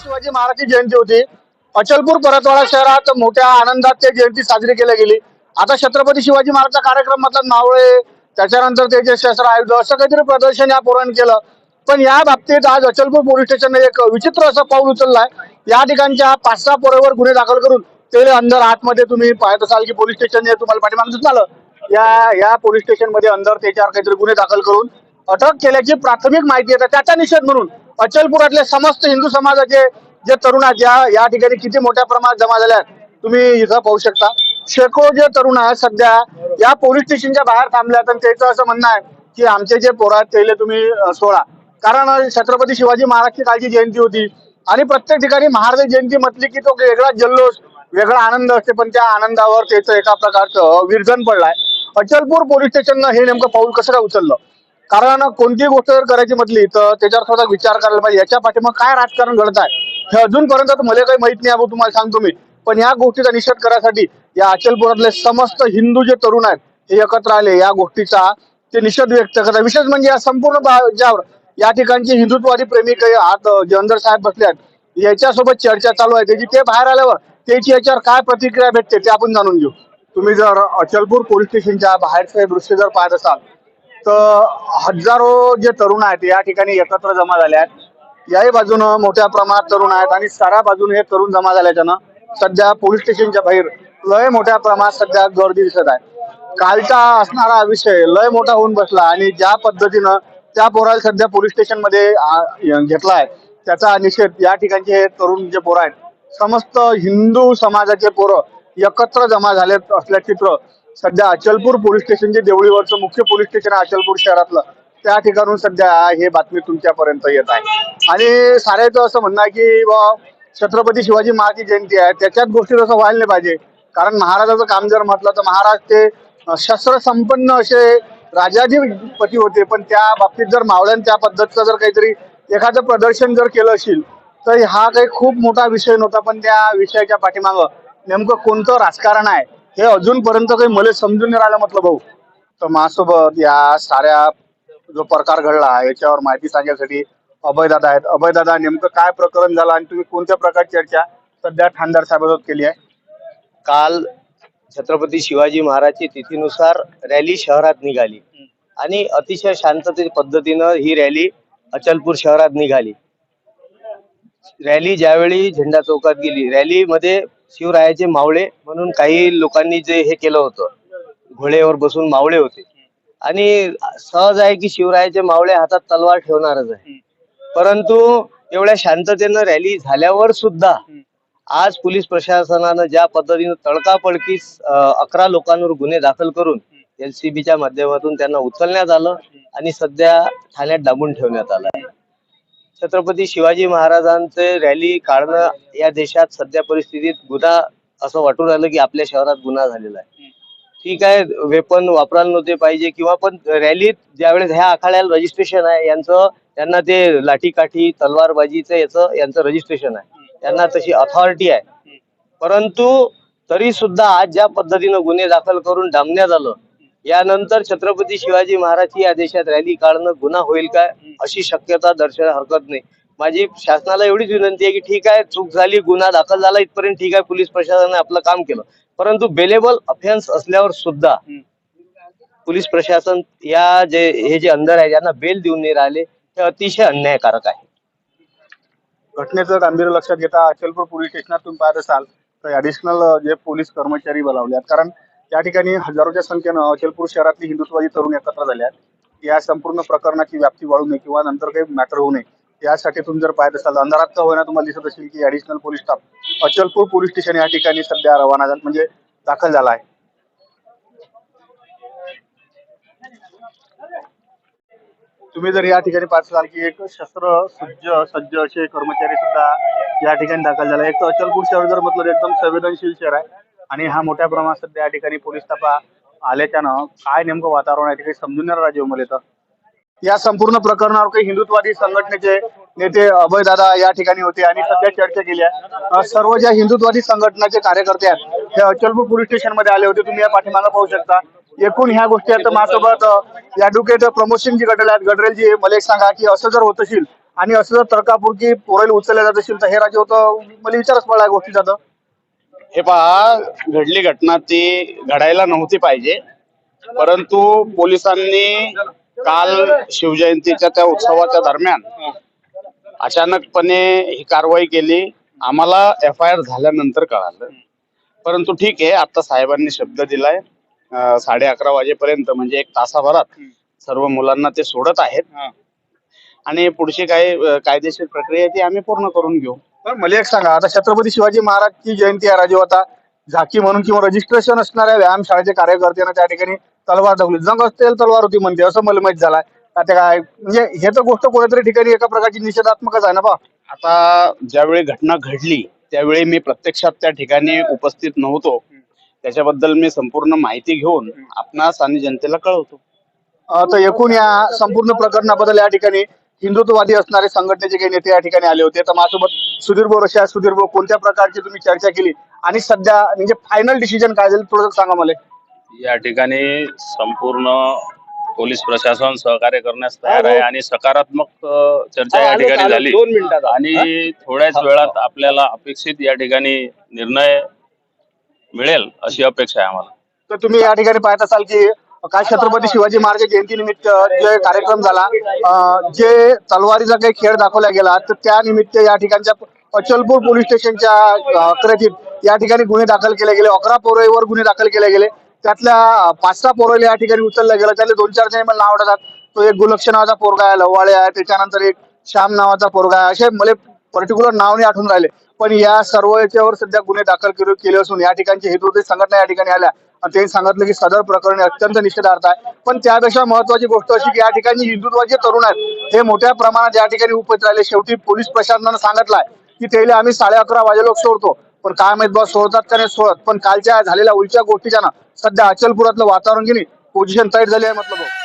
शिवाजी महाराजची जयंती होती. अचलपूर परतवाडा शहरात मोठ्या आनंदात ते जयंती साजरी केली गेली. आता छत्रपती शिवाजी महाराजचा कार्यक्रम मधला मावळे त्याच्यानंतर त्याचे शस्त्र आयुध असं काहीतरी प्रदर्शन या पोरानं केलं. पण या बाबतीत आज अचलपूर पोलीस स्टेशनने एक विचित्र असं पाऊल उचललाय. या ठिकाणच्या पाच सहा पोरावर गुन्हे दाखल करून ते अंदर आतमध्ये तुम्ही पाहत असाल की पोलीस स्टेशन तुम्हाला पाठीमागे दिसून आलं या या पोलीस स्टेशनमध्ये अंदर त्याच्यावर काहीतरी गुन्हे दाखल करून अटक केल्याची प्राथमिक माहिती येतात त्याचा निषेध म्हणून अचलपुरातले समस्त हिंदू समाजाचे जे तरुण आहेत या या ठिकाणी किती मोठ्या प्रमाणात जमा झाल्या तुम्ही इथं पाहू शकता. शेकडो जे तरुण आहेत सध्या या पोलीस स्टेशनच्या बाहेर थांबल्यात आणि त्याचं असं म्हणणं आहे की आमचे जे पोर आहेत त्याला तुम्ही सोडा. कारण छत्रपती शिवाजी महाराजची कालची जयंती होती आणि प्रत्येक ठिकाणी महाराज जयंती म्हटली की तो वेगळा जल्लोष वेगळा आनंद असते पण त्या आनंदावर त्याचं एका प्रकारचं विरजन पडलाय. अचलपूर पोलीस स्टेशननं हे नेमकं पाऊल कसं काय उचललं? कारण कोणती गोष्ट जर करायची म्हटली तर त्याच्यावर थोडा विचार करायला पाहिजे. याच्या पाठीमाग काय राजकारण घडत आहे? हे अजूनपर्यंत मला काही माहीत नाही आपण तुम्हाला सांगतो मी. पण या गोष्टीचा निषेध करायसाठी या अचलपुरातले समस्त हिंदू जे तरुण आहेत हे एकत्र आले. या गोष्टीचा ते निषेध व्यक्त करतात. विशेष म्हणजे या संपूर्ण ज्यावर या ठिकाणचे हिंदुत्ववादी प्रेमिक हे आत जे साहेब बसले आहेत. याच्यासोबत चर्चा चालू आहे. त्याची ते बाहेर आल्यावर त्याची याच्यावर काय प्रतिक्रिया भेटते ते आपण जाणून घेऊ. तुम्ही जर अचलपूर पोलीस स्टेशनच्या बाहेरचे दृश्य जर पाहत असाल तर हजारो जे तरुण आहेत या ठिकाणी एकत्र जमा झाले आहेत. याही बाजूनं मोठ्या प्रमाणात तरुण आहेत आणि साऱ्या बाजूने हे तरुण जमा झाल्याच्यानं सध्या पोलीस स्टेशनच्या बाहेर लय मोठ्या प्रमाणात सध्या गर्दी दिसत आहे. कालचा असणारा विषय लय मोठा होऊन बसला आणि ज्या पद्धतीनं त्या पोराला सध्या पोलीस स्टेशनमध्ये आ- घेतलाय त्याचा निषेध या ठिकाणचे हे तरुण जे पोरं आहेत समस्त हिंदू समाजाचे पोरं एकत्र जमा झाले असल्याचे चित्र सध्या अचलपूर पोलीस स्टेशन जे देवळीवरचं मुख्य पोलीस स्टेशन आहे अचलपूर शहरातलं त्या ठिकाणून सध्या हे बातमी तुमच्यापर्यंत येत आहे. आणि साऱ्याचं असं म्हणणं आहे की बा छत्रपती शिवाजी महाराजची जयंती आहे त्याच्यात गोष्टी तसं व्हायला नाही पाहिजे. कारण महाराजाचं काम जर म्हटलं तर महाराज ते शस्त्र संपन्न असे राजाधिपती होते पण त्या बाबतीत जर मावळ्यान त्या पद्धतीचं जर काहीतरी एखादं प्रदर्शन जर केलं असेल तर हा काही खूप मोठा विषय नव्हता पण त्या विषयाच्या पाठीमागं नेमकं कोणतं राजकारण आहे हे अजूनपर्यंत काही मला समजून नाही राहिलं म्हटलं भाऊ. तर माझ्यासोबत या साऱ्या जो प्रकार घडला याच्यावर माहिती सांगण्यासाठी अभयदादा आहेत. अभयदादा नेमकं काय प्रकरण झालं आणि तुम्ही कोणत्या प्रकारची चर्चा सध्या ठाणदार साहेबांसोबत केली आहे? काल छत्रपती शिवाजी महाराजची तिथीनुसार रॅली शहरात निघाली. आणि अतिशय शांतते पद्धतीनं ही रॅली अचलपूर शहरात निघाली. रॅली ज्यावेळी झेंडा चौकात गेली रॅलीमध्ये शिवरायाचे मावळे म्हणून काही लोकांनी जे हे केलं होतं. घोड्यावर बसून मावळे होते. आणि सहज आहे की शिवरायाचे मावळे हातात तलवार ठेवणारच आहे. परंतु एवढ्या शांततेनं रॅली झाल्यावर सुद्धा आज पोलीस प्रशासनानं ज्या पद्धतीनं तडकाफडकी अकरा लोकांवर गुन्हे दाखल करून एलसीबीच्या माध्यमातून त्यांना उचलण्यात आलं आणि सध्या ठाण्यात डांबून ठेवण्यात आलं आहे. छत्रपती शिवाजी महाराजांचे रॅली काढणं या देशात सध्या परिस्थितीत गुन्हा असं वाटून राहिलं की आपल्या शहरात गुन्हा झालेला आहे. ठीक आहे वेपन वापरायला नव्हते पाहिजे किंवा पण रॅलीत ज्यावेळेस ह्या आखाड्याला रजिस्ट्रेशन आहे यांचं त्यांना ते लाठीकाठी तलवारबाजीचं याचं यांचं रजिस्ट्रेशन आहे. त्यांना तशी अथॉरिटी आहे. परंतु तरी सुद्धा आज ज्या पद्धतीनं गुन्हे दाखल करून डांबण्यात आलं यानंतर छत्रपती शिवाजी महाराजची या देशात रॅली काढणं गुन्हा होईल काय अशी शक्यता दर्शन हरकत नाही. माझी शासनाला एवढीच विनंती आहे की ठीक आहे चूक झाली गुन्हा दाखल झाला इथपर्यंत ठीक आहे पोलीस प्रशासनाने आपलं काम केलं. परंतु बेलेबल अफेन्स असल्यावर सुद्धा पोलीस प्रशासन या जे हे जे अंदर आहे ज्यांना बेल देऊन नाही राहिले ते अतिशय अन्यायकारक आहे. घटनेचं गांभीर्य लक्षात घेता अचलपूर पोलीस स्टेशनात तुम्ही पाहत असाल तर ऍडिशनल जे पोलीस कर्मचारी बोलावले आहेत. कारण या ठिकाणी हजारोच्या संख्येनं अचलपूर शहरातली हिंदुत्वादी तरुण एकत्र झाले आहेत. या संपूर्ण प्रकरणाची व्याप्ती वाढू नये किंवा नंतर काही मॅटर होऊ नये. यासाठी तुम्ही जर पाहत असाल अंधारात का होईना तुम्हाला दिसत असेल की additional police staff Achalpur police station या ठिकाणी सध्या रवाना झाला म्हणजे दाखल झाला आहे. तुम्ही जर या ठिकाणी पाहत असाल की एक शस्त्र सज्ज सज्ज असे कर्मचारी सुद्धा या ठिकाणी दाखल झाला. एक अचलपूर शहर जर म्हटलं एकदम संवेदनशील शहर आहे. आणि हा मोठ्या प्रमाणात सध्या या ठिकाणी पोलीस तपा आल्याच्यानं काय नेमकं वातावरण आहे ते काही समजून येणार राजे मला तर? या संपूर्ण प्रकरणावर काही हिंदुत्वादी संघटनेचे नेते अभयदादा या ठिकाणी होते आणि सध्या चर्चा केली आहे. सर्व ज्या हिंदुत्वादी संघटनाचे कार्यकर्ते आहेत हे अचलपूर पोलीस स्टेशनमध्ये आले होते तुम्ही या पाठीमागा पाहू शकता. एकूण ह्या गोष्टी आहेत माझ्यासोबत ऍडव्होकेट प्रमोशन जी गटरेल आहेत. गडरेलजी मला एक सांगा की असं जर होत असेल आणि असं जर तर्कापुरकी पोरेल उचलल्या जात असेल तर हे राज्य होतं मला विचारच पडला या जातं हे पहा घडली घटना ती घडायला नव्हती पाहिजे. परंतु पोलिसांनी काल शिवजयंतीच्या त्या उत्सवाच्या दरम्यान अचानकपणे ही कारवाई केली. आम्हाला एफ आय आर झाल्यानंतर कळालं. परंतु ठीक आहे आता साहेबांनी शब्द दिलाय. साडे अकरा वाजेपर्यंत म्हणजे एक तासाभरात सर्व मुलांना ते सोडत आहेत. आणि पुढची काही कायदेशीर प्रक्रिया ती आम्ही पूर्ण करून घेऊ. मला एक सांगा आता छत्रपती शिवाजी महाराजची जयंती आहे राजू आता झाकी म्हणून किंवा रजिस्ट्रेशन असणाऱ्या व्यायाम शाळेचे कार्यकर्त्यांना त्या ठिकाणी तलवार दाखवली जंग असतील तलवार होती म्हणते असं मला माहीत झालाय. का ते काय म्हणजे हे तर गोष्ट कोणत्यातरी ठिकाणी एका प्रकारची निषेधात्मकच आहे ना बा. आता ज्यावेळी घटना घडली त्यावेळी मी प्रत्यक्षात त्या ठिकाणी उपस्थित नव्हतो. त्याच्याबद्दल मी संपूर्ण माहिती घेऊन आपणास आणि जनतेला कळवतो. तर एकूण या संपूर्ण प्रकरणाबद्दल या ठिकाणी हिंदुत्ववादी असणारे संघटनेचे काही नेते या ठिकाणी आले होते. तर माझ्यासोबत सुधीर आहेत. सुधीर बोर कोणत्या प्रकारची तुम्ही चर्चा केली? आणि सध्या म्हणजे फायनल डिसिजन काय झालं? थोडं सांगा मला. या ठिकाणी संपूर्ण पोलीस प्रशासन सहकार्य करण्यास तयार आहे आणि सकारात्मक चर्चा या ठिकाणी झाली. दोन मिनिटात आणि थोड्याच वेळात आपल्याला अपेक्षित या ठिकाणी निर्णय मिळेल अशी अपेक्षा आहे आम्हाला. तर तुम्ही या ठिकाणी पाहत असाल की काल छत्रपती शिवाजी महाराज जयंतीनिमित्त जे कार्यक्रम झाला जे तलवारीचा काही खेळ दाखवला गेला तर त्या निमित्त या ठिकाणच्या अचलपूर पोलीस स्टेशनच्या अकरातीत या ठिकाणी गुन्हे दाखल केले गेले. अकरा पोरईवर गुन्हे दाखल केले गेले. त्यातल्या पाच सहा पोरईला या ठिकाणी उचलला गेलं. त्यातले दोन चार जण मला नाव आठवतात तो एक गुलक्ष नावाचा पोरगा आहे लवाळे आहे. त्याच्यानंतर एक श्याम नावाचा पोरगा आहे. असे मला पर्टिक्युलर नाव नाही आठवून राहिले. पण या सर्व याच्यावर सध्या गुन्हे दाखल केले केले असून या ठिकाणचे हेतुवादी संघटना या ठिकाणी आल्या. आणि त्यांनी सांगितलं की सदर प्रकरणी अत्यंत निषेधार्थ आहे. पण त्यापेक्षा महत्वाची गोष्ट अशी की या ठिकाणी हिंदुत्वाचे तरुण आहेत. हे मोठ्या प्रमाणात या ठिकाणी उपस्थित राहिले. शेवटी पोलीस प्रशासनानं सांगितलंय की त्याला आम्ही साडे अकरा वाजे लोक सोडतो. पण काय माहीत बा सोडतात का नाही सोडत. पण कालच्या झालेल्या उलच्या गोष्टीच्या ना सध्या अचलपुरातलं वातावरण गेली पोझिशन टाईट झाली आहे म्हटलं भाऊ.